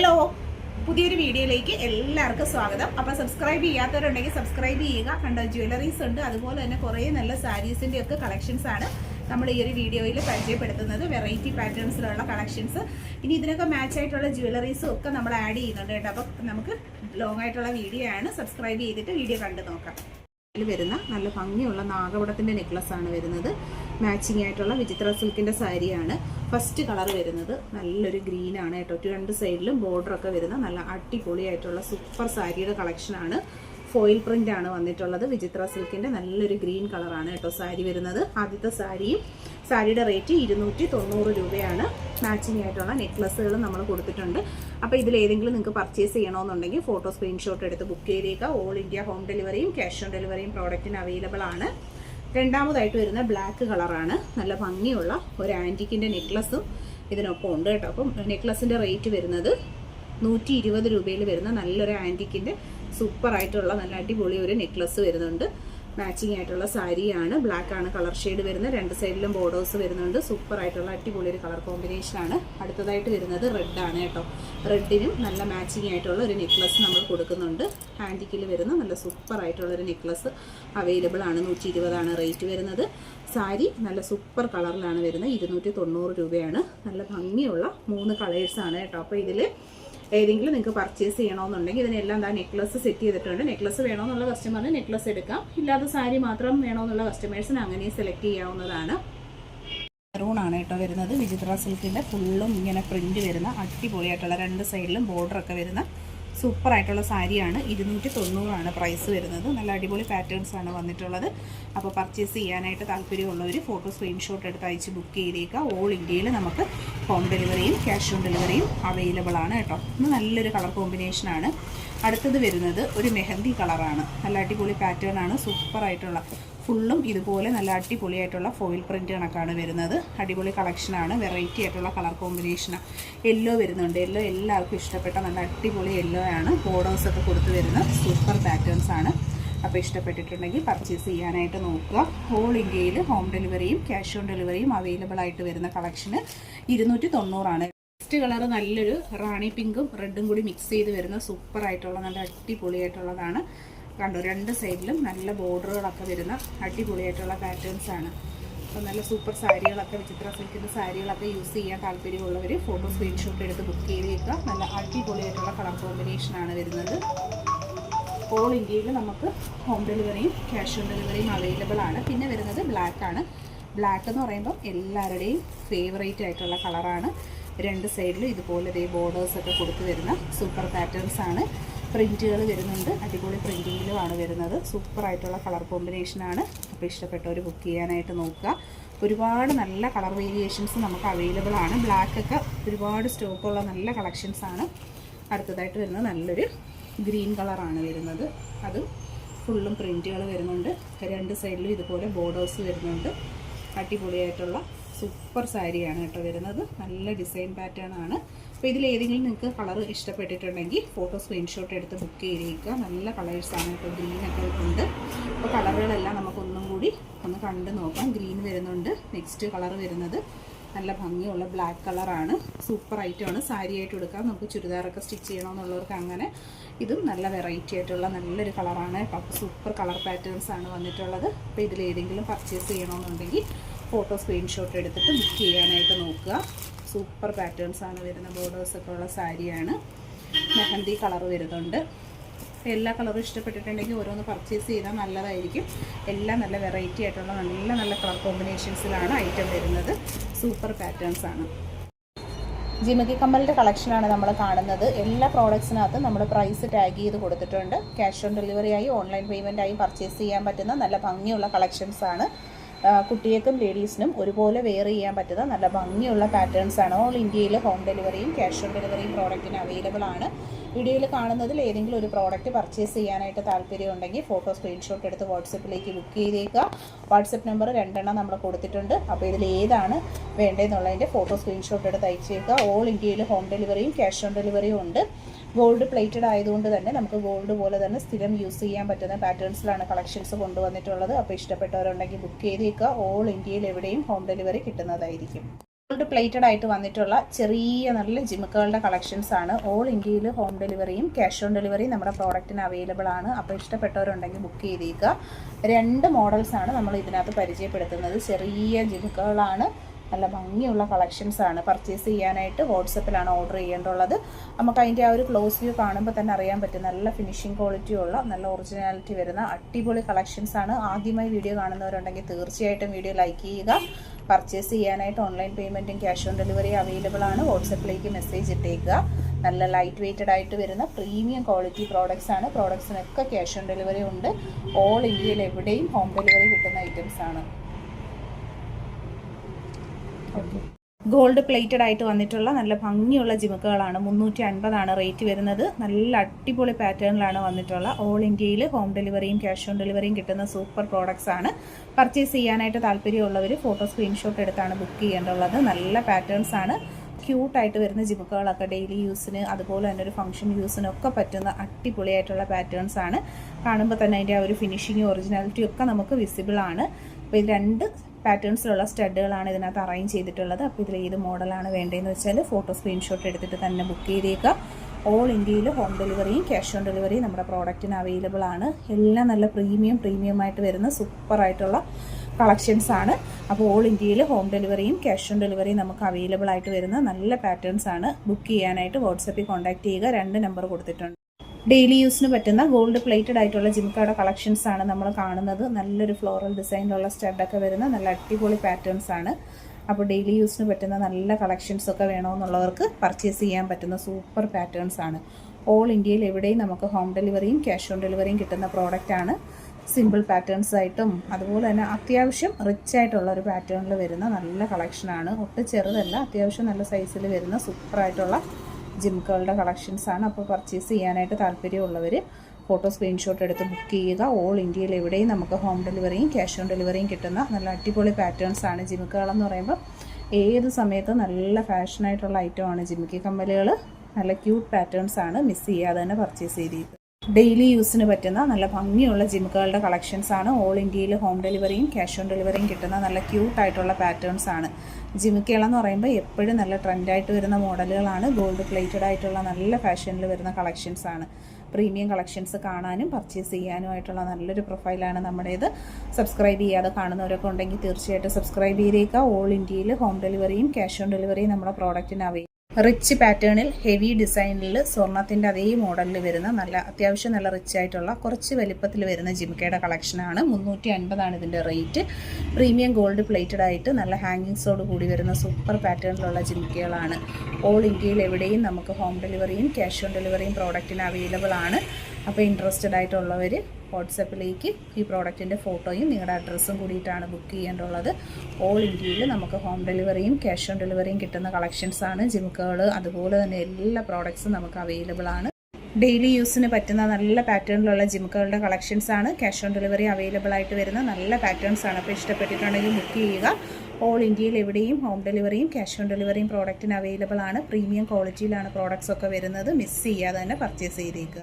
Hello പുതിയൊരു വീഡിയോയിലേക്ക് എല്ലാവർക്കും സ്വാഗതം. അപ്പോൾ സബ്സ്ക്രൈബ് ചെയ്യാത്തവരുണ്ടെങ്കിൽ സബ്സ്ക്രൈബ് ചെയ്യുക. കണ്ട ജ്വല്ലറീസ് ഉണ്ട്. അതുപോലെ തന്നെ കുറേ നല്ല സാരീസിന്റെ ഒക്കെ കളക്ഷൻസ് ആണ് നമ്മൾ ഈ ഒരു വീഡിയോയിൽ പരിചയപ്പെടുത്തുന്നത്. വെറൈറ്റി പാറ്റേൺസിലുള്ള കളക്ഷൻസ് ഇനി ഇതിനൊക്കെ മാച്ച് ആയിട്ടുള്ള ജ്വല്ലറീസും ഒക്കെ നമ്മൾ ആഡ് ചെയ്യുന്നുണ്ട് കേട്ടോ. അപ്പോൾ നമുക്ക് ലോങ് ആയിട്ടുള്ള വീഡിയോ ആണ്. സബ്സ്ക്രൈബ് ചെയ്തിട്ട് വീഡിയോ കണ്ടു നോക്കാം. വരുന്ന നല്ല ഭംഗിയുള്ള നാഗപടത്തിന്റെ നെക്ലസ് ആണ് വരുന്നത്. മാച്ചിങ് ആയിട്ടുള്ള വിചിത്ര സിൽക്കിന്റെ സാരിയാണ് ഫസ്റ്റ് കളർ വരുന്നത് നല്ലൊരു ഗ്രീൻ ആണ് കേട്ടോ. രണ്ട് സൈഡിലും ബോർഡറൊക്കെ വരുന്ന നല്ല അടിപൊളിയായിട്ടുള്ള സൂപ്പർ സാരിയുടെ കളക്ഷനാണ് ഫോയിൽ പ്രിന്റ് ആണ് വന്നിട്ടുള്ളത്. വിചിത്ര സിൽക്കിന്റെ നല്ലൊരു ഗ്രീൻ കളറാണ് കേട്ടോ സാരി വരുന്നത്. ആദ്യത്തെ സാരിയും സാരിയുടെ റേറ്റ് ഇരുന്നൂറ്റി തൊണ്ണൂറ് രൂപയാണ്. മാച്ചിങ് ആയിട്ടുള്ള നെക്ലസ്സുകൾ നമ്മൾ കൊടുത്തിട്ടുണ്ട്. അപ്പോൾ ഇതിൽ ഏതെങ്കിലും നിങ്ങൾക്ക് പർച്ചേസ് ചെയ്യണമെന്നുണ്ടെങ്കിൽ ഫോട്ടോ സ്ക്രീൻഷോട്ട് എടുത്ത് ബുക്ക് ചെയ്തേക്കുക. ഓൾ ഇന്ത്യ ഹോം ഡെലിവറിയും ക്യാഷ് ഓൺ ഡെലിവറിയും പ്രോഡക്റ്റിന് അവൈലബിൾ ആണ്. രണ്ടാമതായിട്ട് വരുന്ന ബ്ലാക്ക് കളറാണ് നല്ല ഭംഗിയുള്ള ഒരു ആന്റിക്കിന്റെ നെക്ലസ്സും ഇതിനൊപ്പം ഉണ്ട് കേട്ടോ. അപ്പം നെക്ലസിന്റെ റേറ്റ് വരുന്നത് നൂറ്റി ഇരുപത് രൂപയിൽ വരുന്ന നല്ലൊരു ആന്റിക്കിന്റെ സൂപ്പർ ആയിട്ടുള്ള നല്ല അടിപൊളി ഒരു നെക്ലസ് വരുന്നുണ്ട്. മാച്ചിങ് ആയിട്ടുള്ള സാരിയാണ്. ബ്ലാക്ക് ആണ് കളർ ഷെയ്ഡ് വരുന്നത്. രണ്ട് സൈഡിലും ബോർഡേഴ്സ് വരുന്നുണ്ട്. സൂപ്പർ ആയിട്ടുള്ള അടിപൊളി ഒരു കളർ കോമ്പിനേഷൻ ആണ്. അടുത്തതായിട്ട് വരുന്നത് റെഡ് ആണ് കേട്ടോ. റെഡിനും നല്ല മാച്ചിങ് ആയിട്ടുള്ള ഒരു നെക്ലസ് നമ്മൾ കൊടുക്കുന്നുണ്ട്. ഹാൻഡിക്കിൽ വരുന്ന നല്ല സൂപ്പർ ആയിട്ടുള്ള ഒരു നെക്ലസ് അവൈലബിൾ ആണ്. നൂറ്റി ഇരുപതാണ് റേറ്റ് വരുന്നത്. സാരി നല്ല സൂപ്പർ കളറിലാണ് വരുന്നത്. ഇരുന്നൂറ്റി തൊണ്ണൂറ് രൂപയാണ്. നല്ല ഭംഗിയുള്ള മൂന്ന് കളേഴ്സാണ് കേട്ടോ. അപ്പോൾ ഇതിൽ ഏതെങ്കിലും നിങ്ങൾക്ക് പർച്ചേസ് ചെയ്യണമെന്നുണ്ടെങ്കിൽ ഇതിനെല്ലാം എന്താ നെക്ലസ് സെറ്റ് ചെയ്തിട്ടുണ്ട്. നെക്ലസ് വേണമെന്നുള്ള കസ്റ്റമറിന് നെക്ലസ് എടുക്കാം. ഇല്ലാത്ത സാരി മാത്രം വേണമെന്നുള്ള കസ്റ്റമേഴ്സിന് അങ്ങനെ സെലക്ട് ചെയ്യാവുന്നതാണ്. മെറൂൺ ആണ് കേട്ടോ വരുന്നത്. വിചിത്ര സിൽക്കിന്റെ ഫുള്ളും ഇങ്ങനെ പ്രിന്റ് വരുന്ന അടിപൊളിയായിട്ടുള്ള രണ്ട് സൈഡിലും ബോർഡർ ഒക്കെ വരുന്ന സൂപ്പർ ആയിട്ടുള്ള സാരിയാണ്. ഇരുന്നൂറ്റി തൊണ്ണൂറാണ് പ്രൈസ് വരുന്നത്. നല്ല അടിപൊളി പാറ്റേൺസ് ആണ് വന്നിട്ടുള്ളത്. അപ്പോൾ പർച്ചേസ് ചെയ്യാനായിട്ട് താല്പര്യമുള്ളവർ ഫോട്ടോ സ്ക്രീൻഷോട്ട് എടുത്ത് അയച്ച് ബുക്ക് ചെയ്തേക്കുക. ഓൾ ഇന്ത്യയിൽ നമുക്ക് ഹോം ഡെലിവറിയും ക്യാഷ് ഓൺ ഡെലിവറിയും അവൈലബിൾ ആണ് കേട്ടോ. ഇന്ന് നല്ലൊരു കളർ കോമ്പിനേഷനാണ് അടുത്തത് വരുന്നത് ഒരു മെഹന്തി കളറാണ് നല്ല അടിപൊളി പാറ്റേൺ ആണ്. സൂപ്പർ ആയിട്ടുള്ള ഫുള്ളും ഇതുപോലെ നല്ല അടിപൊളിയായിട്ടുള്ള ഫോയിൽ പ്രിന്റ് കണക്കാണ് വരുന്നത്. അടിപൊളി കളക്ഷനാണ് വെറൈറ്റി ആയിട്ടുള്ള കളർ കോമ്പിനേഷനാണ് യെല്ലോ വരുന്നുണ്ട്. യെല്ലോ എല്ലാവർക്കും ഇഷ്ടപ്പെട്ട നല്ല അടിപൊളി യെല്ലോ ആണ്. ബോർഡേഴ്സ് ഒക്കെ കൊടുത്തു വരുന്ന സൂപ്പർ പാറ്റേൺസ് ആണ്. അപ്പോൾ ഇഷ്ടപ്പെട്ടിട്ടുണ്ടെങ്കിൽ പർച്ചേസ് ചെയ്യാനായിട്ട് നോക്കുക. ഹോൾ ഇന്ത്യയിൽ ഹോം ഡെലിവറിയും ക്യാഷ് ഓൺ ഡെലിവറിയും അവൈലബിൾ ആയിട്ട് വരുന്ന കളക്ഷന് ഇരുന്നൂറ്റി തൊണ്ണൂറാണ് നെക്സ്റ്റ് കളർ നല്ലൊരു റാണി പിങ്കും റെഡും കൂടി മിക്സ് ചെയ്ത് വരുന്ന സൂപ്പർ ആയിട്ടുള്ള നല്ല അടിപൊളിയായിട്ടുള്ളതാണ്. കണ്ടു രണ്ട് സൈഡിലും നല്ല ബോർഡറുകളൊക്കെ വരുന്ന അടിപൊളിയായിട്ടുള്ള പാറ്റേൺസ് ആണ്. നല്ല സൂപ്പർ സാരികളൊക്കെ വിചിത്ര സിൽക്കിന്റെ സാരികളൊക്കെ യൂസ് ചെയ്യാൻ താല്പര്യമുള്ളവർ ഫോട്ടോ സ്ക്രീൻഷോട്ട് എടുത്ത് ബുക്ക് ചെയ്തേക്കുക. നല്ല അടിപൊളിയായിട്ടുള്ള കളർ കോമ്പിനേഷനാണ് വരുന്നത്. ഓൾ ഇന്ത്യയിൽ നമുക്ക് ഹോം ഡെലിവറിയും ക്യാഷ് ഓൺ ഡെലിവറിയും അവൈലബിൾ ആണ്. പിന്നെ വരുന്നത് ബ്ലാക്ക് ആണ്. ബ്ലാക്ക് എന്ന് പറയുമ്പോൾ എല്ലാവരുടെയും ഫേവറേറ്റ് ആയിട്ടുള്ള കളറാണ് രണ്ട് സൈഡിലും ഇതുപോലെ ഇതേ ബോർഡേഴ്സ് ഒക്കെ കൊടുത്തു വരുന്ന സൂപ്പർ പാറ്റേൺസ് ആണ്. പ്രിന്റുകൾ വരുന്നുണ്ട്. അടിപൊളി പ്രിന്റിങ്ങിലുമാണ് വരുന്നത്. സൂപ്പർ ആയിട്ടുള്ള കളർ കോമ്പിനേഷനാണ്. അപ്പോൾ ഇഷ്ടപ്പെട്ടവർ ബുക്ക് ചെയ്യാനായിട്ട് നോക്കുക. ഒരുപാട് നല്ല കളർ വേരിയേഷൻസ് നമുക്ക് അവൈലബിൾ ആണ്. ബ്ലാക്ക് ഒക്കെ ഒരുപാട് സ്റ്റോക്കുള്ള നല്ല കളക്ഷൻസ് ആണ്. അടുത്തതായിട്ട് വരുന്നത് നല്ലൊരു ഗ്രീൻ കളറാണ് വരുന്നത്. അതും ഫുള്ളും പ്രിന്റുകൾ വരുന്നുണ്ട്. രണ്ട് സൈഡിലും ഇതുപോലെ ബോർഡേഴ്സ് വരുന്നുണ്ട്. അടിപൊളിയായിട്ടുള്ള സൂപ്പർ സാരിയാണ് കേട്ടോ വരുന്നത്. നല്ല ഡിസൈൻ പാറ്റേൺ ആണ്. അപ്പോൾ ഇതിൽ ഏതെങ്കിലും നിങ്ങൾക്ക് കളർ ഇഷ്ടപ്പെട്ടിട്ടുണ്ടെങ്കിൽ ഫോട്ടോ സ്ക്രീൻഷോട്ട് എടുത്ത് ബുക്ക് ചെയ്തേക്കുക നല്ല കളേഴ്സാണ് കേട്ടോ. ഗ്രീനൊക്കെ ഉണ്ട്. അപ്പോൾ കളറുകളെല്ലാം നമുക്കൊന്നും കൂടി ഒന്ന് കണ്ട് നോക്കാം. ഗ്രീൻ വരുന്നുണ്ട്. നെക്സ്റ്റ് കളർ വരുന്നത് നല്ല ഭംഗിയുള്ള ബ്ലാക്ക് കളറാണ് സൂപ്പർ ഐറ്റമാണ് സാരി ആയിട്ട് എടുക്കാം. നമുക്ക് ചുരിദാറൊക്കെ സ്റ്റിച്ച് ചെയ്യണമെന്നുള്ളവർക്ക് അങ്ങനെ ഇതും നല്ല വെറൈറ്റി ആയിട്ടുള്ള നല്ലൊരു കളറാണ് സൂപ്പർ കളർ പാറ്റേൺസ് ആണ് വന്നിട്ടുള്ളത്. അപ്പോൾ ഇതിലേതെങ്കിലും പർച്ചേസ് ചെയ്യണമെന്നുണ്ടെങ്കിൽ ഫോട്ടോ സ്ക്രീൻഷോട്ട് എടുത്തിട്ട് ബുക്ക് ചെയ്യാനായിട്ട് നോക്കുക. സൂപ്പർ പാറ്റേൺസ് ആണ് വരുന്ന ബോർഡേഴ്സ് ഒക്കെ ഉള്ള സാരിയാണ് മെഹന്തി കളർ വരുന്നുണ്ട്. എല്ലാ കളറും ഇഷ്ടപ്പെട്ടിട്ടുണ്ടെങ്കിൽ ഓരോന്ന് പർച്ചേസ് ചെയ്താൽ നല്ലതായിരിക്കും. എല്ലാം നല്ല വെറൈറ്റി ആയിട്ടുള്ള നല്ല നല്ല കളർ കോമ്പിനേഷൻസിലാണ് ഐറ്റം വരുന്നത്. സൂപ്പർ പാറ്റേൺസ് ആണ്. ജിമകി കമ്മലിന്റെ കളക്ഷനാണ് നമ്മൾ കാണുന്നത്. എല്ലാ പ്രോഡക്ട്സിനകത്തും നമ്മൾ പ്രൈസ് ടാഗ് ചെയ്ത് കൊടുത്തിട്ടുണ്ട്. ക്യാഷ് ഓൺ ഡെലിവറി ആയി ഓൺലൈൻ പേയ്മെന്റ് ആയി പർച്ചേസ് ചെയ്യാൻ പറ്റുന്ന നല്ല ഭംഗിയുള്ള കളക്ഷൻസാണ് കുട്ടികൾക്കും ലേഡീസിനും ഒരുപോലെ വെയർ ചെയ്യാൻ പറ്റുന്ന നല്ല ഭംഗിയുള്ള പാറ്റേൺസ് ആണ്. ഓൾ ഇന്ത്യയിൽ ഹോം ഡെലിവറിയും ക്യാഷ് ഓൺ ഡെലിവറിയും പ്രോഡക്റ്റിന് അവൈലബിൾ ആണ്. വീഡിയോയിൽ കാണുന്നതിൽ ഏതെങ്കിലും ഒരു പ്രോഡക്റ്റ് പർച്ചേസ് ചെയ്യാനായിട്ട് താല്പര്യമുണ്ടെങ്കിൽ ഫോട്ടോ സ്ക്രീൻഷോട്ട് എടുത്ത് വാട്സപ്പിലേക്ക് ബുക്ക് ചെയ്തേക്കുക. വാട്സപ്പ് നമ്പർ രണ്ടെണ്ണം നമ്മൾ കൊടുത്തിട്ടുണ്ട്. അപ്പോൾ ഇതിൽ ഏതാണ് വേണ്ടതെന്നുള്ളതിന്റെ ഫോട്ടോ സ്ക്രീൻഷോട്ട് എടുത്ത് അയച്ചേക്കുക. ഓൾ ഇന്ത്യയിൽ ഹോം ഡെലിവറിയും ക്യാഷ് ഓൺ ഡെലിവറിയും ഉണ്ട്. ഗോൾഡ് പ്ലേറ്റഡ് ആയതുകൊണ്ട് തന്നെ നമുക്ക് ഗോൾഡ് പോലെ തന്നെ സ്ഥിരം യൂസ് ചെയ്യാൻ പറ്റുന്ന പാറ്റേൺസിലാണ് കളക്ഷൻസ് കൊണ്ടുവന്നിട്ടുള്ളത്. അപ്പോൾ ഇഷ്ടപ്പെട്ടവരുണ്ടെങ്കിൽ ബുക്ക് ചെയ്തേക്കുക. ഓൾ ഇന്ത്യയിൽ എവിടെയും ഹോം ഡെലിവറി കിട്ടുന്നതായിരിക്കും. ഗോൾഡ് പ്ലേറ്റഡ് ആയിട്ട് വന്നിട്ടുള്ള ചെറിയ നല്ല ജിമുക്കുകളുടെ കളക്ഷൻസ് ആണ്. ഓൾ ഇന്ത്യയിൽ ഹോം ഡെലിവറിയും ക്യാഷ് ഓൺ ഡെലിവറിയും നമ്മുടെ പ്രോഡക്റ്റിന് അവൈലബിൾ ആണ്. അപ്പോൾ ഇഷ്ടപ്പെട്ടവരുണ്ടെങ്കിൽ ബുക്ക് ചെയ്തേക്കുക. രണ്ട് മോഡൽസാണ് നമ്മൾ ഇതിനകത്ത് പരിചയപ്പെടുത്തുന്നത്. ചെറിയ ജിമുക്കുകളാണ് നല്ല ഭംഗിയുള്ള കളക്ഷൻസ് ആണ് പർച്ചേസ് ചെയ്യാനായിട്ട് വാട്സപ്പിലാണ് ഓർഡർ ചെയ്യേണ്ടുള്ളത് നമുക്ക് അതിന്റെ ആ ഒരു ക്ലോസ് വ്യൂ കാണുമ്പോൾ തന്നെ അറിയാൻ പറ്റും. നല്ല ഫിനിഷിംഗ് ക്വാളിറ്റി ഉള്ള നല്ല ഒറിജിനാലിറ്റി വരുന്ന അടിപൊളി കളക്ഷൻസ് ആണ്. ആദ്യമായി വീഡിയോ കാണുന്നവരുണ്ടെങ്കിൽ തീർച്ചയായിട്ടും വീഡിയോ ലൈക്ക് ചെയ്യുക. പർച്ചേസ് ചെയ്യാനായിട്ട് ഓൺലൈൻ പേയ്മെന്റും ക്യാഷ് ഓൺ ഡെലിവറി അവൈലബിൾ ആണ്. വാട്സപ്പിലേക്ക് മെസ്സേജ് ഇട്ടേക്കുക. നല്ല ലൈറ്റ് വെയ്റ്റഡ് ആയിട്ട് വരുന്ന പ്രീമിയം ക്വാളിറ്റി പ്രോഡക്റ്റ്സ് ആണ്. പ്രോഡക്ട്സിനൊക്കെ ക്യാഷ് ഓൺ ഡെലിവറി ഉണ്ട്. ഓൾ ഇന്ത്യയിൽ എവിടെയും ഹോം ഡെലിവറി കിട്ടുന്ന ഐറ്റംസ് ആണ്. ഗോൾഡ് പ്ലേറ്റഡ് ആയിട്ട് വന്നിട്ടുള്ള നല്ല ഭംഗിയുള്ള ജിമുക്കുകളാണ്. മുന്നൂറ്റി അൻപതാണ് റേറ്റ് വരുന്നത്. നല്ല അടിപൊളി പാറ്റേണിലാണ് വന്നിട്ടുള്ള. ഓൾ ഇന്ത്യയിൽ ഹോം ഡെലിവറിയും ക്യാഷ് ഓൺ ഡെലിവറിയും കിട്ടുന്ന സൂപ്പർ പ്രോഡക്റ്റ്സ് ആണ്. പർച്ചേസ് ചെയ്യാനായിട്ട് താല്പര്യമുള്ളവർ ഫോട്ടോ സ്ക്രീൻഷോട്ട് എടുത്താണ് ബുക്ക് ചെയ്യേണ്ടുള്ളത് നല്ല പാറ്റേൺസ് ആണ്. ക്യൂട്ടായിട്ട് വരുന്ന ജിമുക്കുകളൊക്കെ ഡെയിലി യൂസിന് അതുപോലെ തന്നെ ഒരു ഫംഗ്ഷൻ യൂസിനൊക്കെ പറ്റുന്ന അടിപൊളിയായിട്ടുള്ള പാറ്റേൺസ് ആണ്. കാണുമ്പോൾ തന്നെ അതിന്റെ ആ ഒരു ഫിനിഷിങ് ഒറിജിനാലിറ്റി ഒക്കെ നമുക്ക് വിസിബിൾ ആണ്. അപ്പോൾ ഇത് രണ്ട് പാറ്റേൺസിലുള്ള സ്റ്റഡുകളാണ് ഇതിനകത്ത് അറേഞ്ച് ചെയ്തിട്ടുള്ളത്. അപ്പോൾ ഇതിൽ ഏത് മോഡലാണ് വേണ്ടതെന്ന് വെച്ചാൽ ഫോട്ടോ സ്ക്രീൻഷോട്ട് എടുത്തിട്ട് തന്നെ ബുക്ക് ചെയ്തേക്കുക ഓൾ ഇന്ത്യയിൽ ഹോം ഡെലിവറിയും ക്യാഷ് ഓൺ ഡെലിവറിയും നമ്മുടെ പ്രോഡക്റ്റിന് അവൈലബിൾ ആണ്. എല്ലാം നല്ല പ്രീമിയം പ്രീമിയം ആയിട്ട് വരുന്ന സൂപ്പറായിട്ടുള്ള കളക്ഷൻസ് ആണ്. അപ്പോൾ ഓൾ ഇന്ത്യയിൽ ഹോം ഡെലിവറിയും ക്യാഷ് ഓൺ ഡെലിവറിയും നമുക്ക് അവൈലബിൾ ആയിട്ട് വരുന്ന നല്ല പാറ്റേൺസ് ആണ്. ബുക്ക് ചെയ്യാനായിട്ട് വാട്സപ്പിൽ കോൺടാക്ട് ചെയ്യുക. രണ്ട് നമ്പർ കൊടുത്തിട്ടുണ്ട്. ഡെയിലി യൂസിന് പറ്റുന്ന ഗോൾഡ് പ്ലേറ്റഡ് ആയിട്ടുള്ള ജിംക്കായുടെ കളക്ഷൻസ് ആണ് നമ്മൾ കാണുന്നത്. നല്ലൊരു ഫ്ലോറൽ ഡിസൈനിലുള്ള സ്റ്റഡൊക്കെ വരുന്ന നല്ല അടിപൊളി പാറ്റേൺസ് ആണ്. അപ്പോൾ ഡെയിലി യൂസിന് പറ്റുന്ന നല്ല കളക്ഷൻസ് ഒക്കെ വേണമെന്നുള്ളവർക്ക് പർച്ചേസ് ചെയ്യാൻ പറ്റുന്ന സൂപ്പർ പാറ്റേൺസ് ആണ്. ഓൾ ഇന്ത്യയിൽ എവിടെയും നമുക്ക് ഹോം ഡെലിവറിയും ക്യാഷ് ഓൺ ഡെലിവറിയും കിട്ടുന്ന പ്രോഡക്റ്റ് ആണ്. സിമ്പിൾ പാറ്റേൺസ് ആയിട്ടും അതുപോലെ തന്നെ അത്യാവശ്യം റിച്ച് ആയിട്ടുള്ള ഒരു പാറ്റേണിൽ വരുന്ന നല്ല കളക്ഷനാണ് ഒട്ടും ചെറുതല്ല അത്യാവശ്യം നല്ല സൈസിൽ വരുന്ന സൂപ്പറായിട്ടുള്ള ജിംകളുടെ കളക്ഷൻസാണ് അപ്പോൾ പർച്ചേസ് ചെയ്യാനായിട്ട് താല്പര്യമുള്ളവർ ഫോട്ടോ സ്ക്രീൻഷോട്ട് എടുത്ത് ബുക്ക് ചെയ്യുക. ഓൾ ഇന്ത്യയിൽ എവിടെയും നമുക്ക് ഹോം ഡെലിവറിയും ക്യാഷ് ഓൺ ഡെലിവറിയും കിട്ടുന്ന നല്ല അടിപൊളി പാറ്റേൺസ് ആണ് ജിമിക്കുകളെന്ന് പറയുമ്പോൾ ഏത് സമയത്തും നല്ല ഫാഷനായിട്ടുള്ള ഐറ്റമാണ് ജിമിക്കി കമ്മലുകൾ നല്ല ക്യൂട്ട് പാറ്റേൺസ് ആണ് മിസ് ചെയ്യാതെ തന്നെ പർച്ചേസ് ചെയ്തിരിക്കുന്നത്. ഡെയിലി യൂസിന് പറ്റുന്ന നല്ല ഭംഗിയുള്ള ജിമുക്കുകളുടെ കളക്ഷൻസ് ആണ്. ഓൾ ഇന്ത്യയിൽ ഹോം ഡെലിവറിയും ക്യാഷ് ഓൺ ഡെലിവറിയും കിട്ടുന്ന നല്ല ക്യൂട്ടായിട്ടുള്ള പാറ്റേൺസ് ആണ്. ജിമുക്കുകളെന്ന് പറയുമ്പോൾ എപ്പോഴും നല്ല ട്രെൻഡായിട്ട് വരുന്ന മോഡലുകളാണ്. ഗോൾഡ് പ്ലേറ്റഡ് ആയിട്ടുള്ള നല്ല ഫാഷനിൽ വരുന്ന കളക്ഷൻസ് ആണ്. പ്രീമിയം കളക്ഷൻസ് കാണാനും പർച്ചേസ് ചെയ്യാനുമായിട്ടുള്ള നല്ലൊരു പ്രൊഫൈലാണ് നമ്മുടേത്. സബ്സ്ക്രൈബ് ചെയ്യാതെ കാണുന്നവരൊക്കെ ഉണ്ടെങ്കിൽ തീർച്ചയായിട്ടും സബ്സ്ക്രൈബ് ചെയ്തേക്കുക. ഓൾ ഇന്ത്യയിൽ ഹോം ഡെലിവറിയും ക്യാഷ് ഓൺ ഡെലിവറിയും നമ്മുടെ പ്രോഡക്റ്റിന് അവൈലബിൾ റിച്ച് പാറ്റേണിൽ ഹെവി ഡിസൈനിൽ സ്വർണത്തിന്റെ അതേ മോഡലിൽ വരുന്ന നല്ല അത്യാവശ്യം നല്ല റിച്ച് ആയിട്ടുള്ള കുറച്ച് വലിപ്പത്തിൽ വരുന്ന ജിംകയുടെ കളക്ഷനാണ് മുന്നൂറ്റി അൻപതാണ് ഇതിന്റെ റേറ്റ് പ്രീമിയം ഗോൾഡ് പ്ലേറ്റഡ് ആയിട്ട് നല്ല ഹാങ്ങിങ്സോട് കൂടി വരുന്ന സൂപ്പർ പാറ്റേണിലുള്ള ജിംകകളാണ്. ഓൾ ഇന്ത്യയിൽ എവിടെയും നമുക്ക് ഹോം ഡെലിവറിയും ക്യാഷ് ഓൺ ഡെലിവറിയും പ്രോഡക്റ്റിന് അവൈലബിൾ ആണ്. അപ്പോൾ ഇൻട്രസ്റ്റഡ് ആയിട്ടുള്ളവർ വാട്സപ്പിലേക്ക് ഈ പ്രോഡക്റ്റിന്റെ ഫോട്ടോയും നിങ്ങളുടെ അഡ്രസ്സും കൂടിയിട്ടാണ് ബുക്ക് ചെയ്യേണ്ടുള്ളത് ഓൾ ഇന്ത്യയിൽ നമുക്ക് ഹോം ഡെലിവറിയും ക്യാഷ് ഓൺ ഡെലിവറിയും കിട്ടുന്ന കളക്ഷൻസാണ് ജിമുക്കുകൾ അതുപോലെ തന്നെ എല്ലാ പ്രോഡക്ട്സും നമുക്ക് അവൈലബിൾ ആണ്. ഡെയിലി യൂസിന് പറ്റുന്ന നല്ല പാറ്റേണിലുള്ള ജിമുക്കുകളുടെ കളക്ഷൻസ് ആണ്. ക്യാഷ് ഓൺ ഡെലിവറി അവൈലബിൾ ആയിട്ട് വരുന്ന നല്ല പാറ്റേൺസ് ആണ്. അപ്പോൾ ഇഷ്ടപ്പെട്ടിട്ടുണ്ടെങ്കിൽ ബുക്ക് ചെയ്യുക. ഓൾ ഇന്ത്യയിൽ എവിടെയും ഹോം ഡെലിവറിയും ക്യാഷ് ഓൺ ഡെലിവറിയും പ്രോഡക്റ്റിന് അവൈലബിൾ ആണ്. പ്രീമിയം ക്വാളിറ്റിയിലാണ് പ്രോഡക്ട്സ് ഒക്കെ വരുന്നത്. മിസ് ചെയ്യാതെ തന്നെ പർച്ചേസ് ചെയ്തേക്കുക.